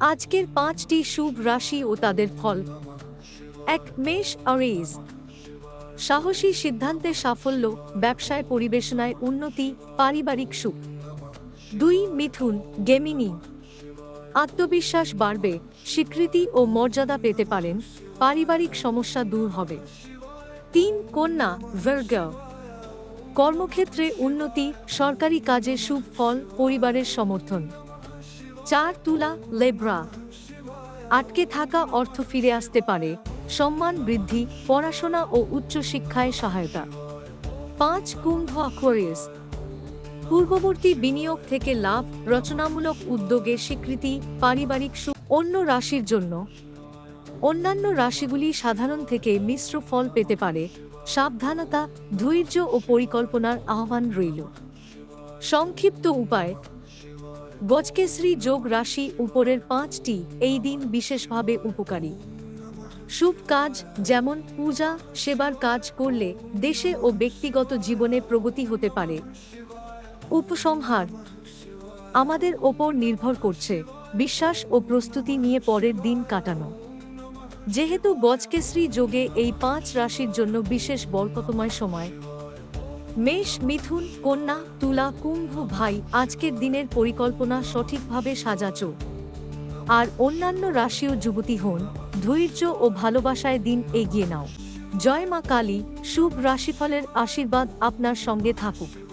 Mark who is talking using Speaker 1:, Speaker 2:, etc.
Speaker 1: আজকের পাঁচটি শুভ রাশি ও তাদের ফল। এক, মেষ অরেজ সাহসী সিদ্ধান্তে সাফল্য, ব্যবসায় পরিবেশনায় উন্নতি, পারিবারিক সুখ। দুই, মিথুন, গেমিনি। আত্মবিশ্বাস বাড়বে, স্বীকৃতি ও মর্যাদা পেতে পারেন, পারিবারিক সমস্যা দূর হবে। তিন, কন্যা ভার্গ কর্মক্ষেত্রে উন্নতি, সরকারি কাজে শুভ ফল পরিবারের সমর্থন। চার তুলা লেব্রা। আটকে থাকা অর্থ ফিরে আসতে পারে সম্মান বৃদ্ধি, পড়াশোনা ও উচ্চশিক্ষায় সহায়তা। পাঁচ কুম্ভ অ্যাকোয়ারিয়াস পূর্ববর্তী বিনিয়োগ থেকে লাভ, রচনামূলক উদ্যোগে স্বীকৃতি, পারিবারিক সুখ অন্য রাশির জন্য। অন্যান্য রাশিগুলি সাধারণ থেকে মিশ্র ফল পেতে পারে। সাবধানতা, ধৈর্য ও পরিকল্পনার আহ্বান রইল। সংক্ষিপ্ত উপায় গজকেশ্রী যোগ রাশি উপরের পাঁচটি এই দিন বিশেষভাবে উপকারী। শুভ কাজ যেমন পূজা, সেবার কাজ করলে দেশে ও ব্যক্তিগত জীবনে প্রগতি হতে পারে। উপসংহার, আমাদের ওপর নির্ভর করছে, বিশ্বাস ও প্রস্তুতি নিয়ে পরের দিন কাটানো। যেহেতু গজকেশ্রী যোগে এই পাঁচ রাশির জন্য বিশেষ বরকতময় সময় মেষ, মিথুন, কন্যা, তুলা, কুম্ভ ভাই, আজকের দিনের পরিকল্পনা সঠিকভাবে সাজাচ। আর অন্যান্য রাশিও যুবতী হন, ধৈর্য ও ভালোবাসায় দিন এগিয়ে নাও। জয় মা কালী, শুভ রাশিফলের আশীর্বাদ আপনার সঙ্গে থাকুক।